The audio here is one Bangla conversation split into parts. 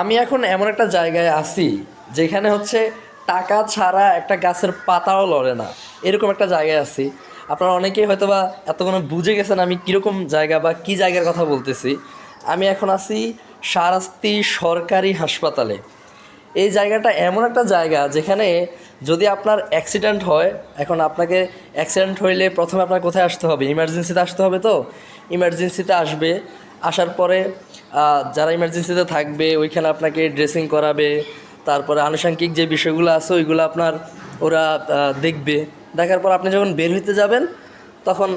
আমি এখন এমন একটা জায়গায় আছি যেখানে হচ্ছে টাকা ছাড়া একটা গাছের পাতাও লড়ে না। এরকম একটা জায়গায় আছি। আপনারা অনেকেই হয়তো বা এতক্ষণ বুঝে গেছেন আমি কীরকম জায়গা বা কী জায়গার কথা বলতেছি। আমি এখন আছি সারাস্তি সরকারি হাসপাতালে। এই জায়গাটা এমন একটা জায়গা যেখানে যদি আপনার অ্যাক্সিডেন্ট হয়, এখন আপনাকে অ্যাক্সিডেন্ট হইলে প্রথমে আপনার কোথায় আসতে হবে? ইমার্জেন্সিতে আসতে হবে তো? ইমার্জেন্সিতে আসবে। আসার পরে যারা ইমার্জেন্সিতে থাকবে, ওইখানে আপনাকে ড্রেসিং করাবে, তারপরে আনুষঙ্গিক যে বিষয়গুলো আছে, ওইগুলো আপনার ওরা দেখবে। দেখার পর আপনি যখন বের হইতে যাবেন, তখন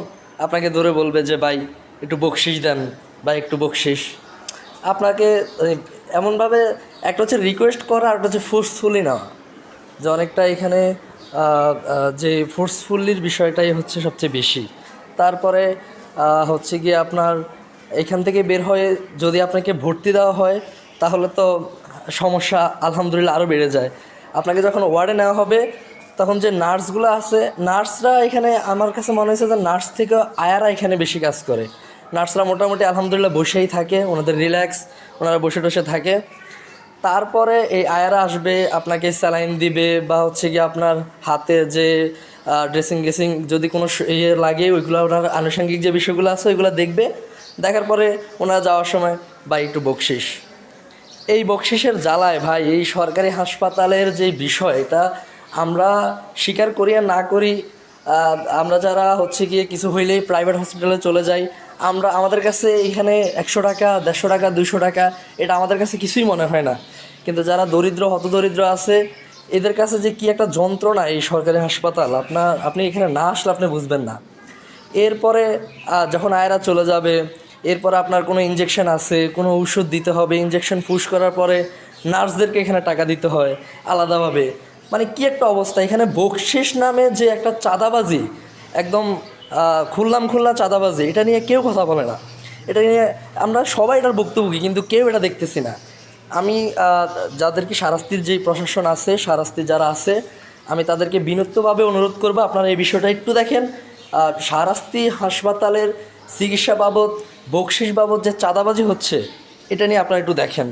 আপনাকে ধরে বলবে যে, ভাই, একটু বকশিস দেন বা একটু বকশিস আপনাকে এমনভাবে একটা হচ্ছে রিকোয়েস্ট করা, আর একটা হচ্ছে ফোর্সফুলি নেওয়া। যে অনেকটা এখানে যে ফোর্সফুলির বিষয়টাই হচ্ছে সবচেয়ে বেশি। তারপরে হচ্ছে গিয়ে আপনার এখান থেকে বের হয়ে যদি আপনাকে ভর্তি দেওয়া হয়, তাহলে তো সমস্যা আলহামদুলিল্লাহ আরও বেড়ে যায়। আপনাকে যখন ওয়ার্ডে নেওয়া হবে, তখন যে নার্সগুলো আছে, নার্সরা এখানে আমার কাছে মনে হয়েছে যে নার্স থেকে আয়ারা এখানে বেশি কাজ করে। নার্সরা মোটামুটি আলহামদুলিল্লাহ বসেই থাকে, ওনাদের রিল্যাক্স ওনারা বসে টসে থাকে। তারপরে এই আয়ারা আসবে, আপনাকে স্যালাইন দিবে বা হচ্ছে কি আপনার হাতে যে ড্রেসিং ড্রেসিং যদি কোনো ইয়ে লাগে, ওইগুলো ওনার আনুষঙ্গিক যে বিষয়গুলো আছে, ওইগুলো দেখবে। দেখার পরে ওনারা যাওয়ার সময় বা একটু বকশিস। এই বকশিসের জ্বালায়, ভাই, এই সরকারি হাসপাতালের যে বিষয় এটা আমরা স্বীকার করি আর না করি আমরা যারা হচ্ছে গিয়ে কিছু হইলেই প্রাইভেট হসপিটালে চলে যাই, আমরা, আমাদের কাছে এখানে একশো টাকা, দেড়শো টাকা দুশো টাকা, এটা আমাদের কাছে কিছুই মনে হয় না। কিন্তু যারা দরিদ্র, হতদরিদ্র আছে, এদের কাছে যে কি একটা যন্ত্রণা এই সরকারি হাসপাতাল, আপনার, আপনি এখানে না আসলে আপনি বুঝবেন না। এরপরে যখন আয়রা চলে যাবে এরপরে আপনার কোনো ইঞ্জেকশন আছে, কোনো ওষুধ দিতে হবে ইঞ্জেকশন পুশ করার পরে নার্সদেরকে এখানে টাকা দিতে হয় আলাদাভাবে। মানে কি একটা অবস্থা, এখানে বকশিস নামে যে একটা চাঁদাবাজি, একদম খুললাম খুল্লা চাঁদাবাজি, এটা নিয়ে কেউ কথা বলে না। এটা নিয়ে আমরা সবাই এটার ভুক্তভোগী, কিন্তু কেউ এটা দেখতেছি না। আমি যাদেরকে সারাস্তির যেই প্রশাসন আছে, সারাস্তি যারা আছে, আমি তাদেরকে বিনূত্নভাবে অনুরোধ করব, আপনারা এই বিষয়টা একটু দেখেন। সারাস্তি হাসপাতালের চিকিৎসা বাবদ বকশিস বাবদ যে চাঁদাবাজি হচ্ছে এটা নিয়ে আপনারা একটু দেখেন।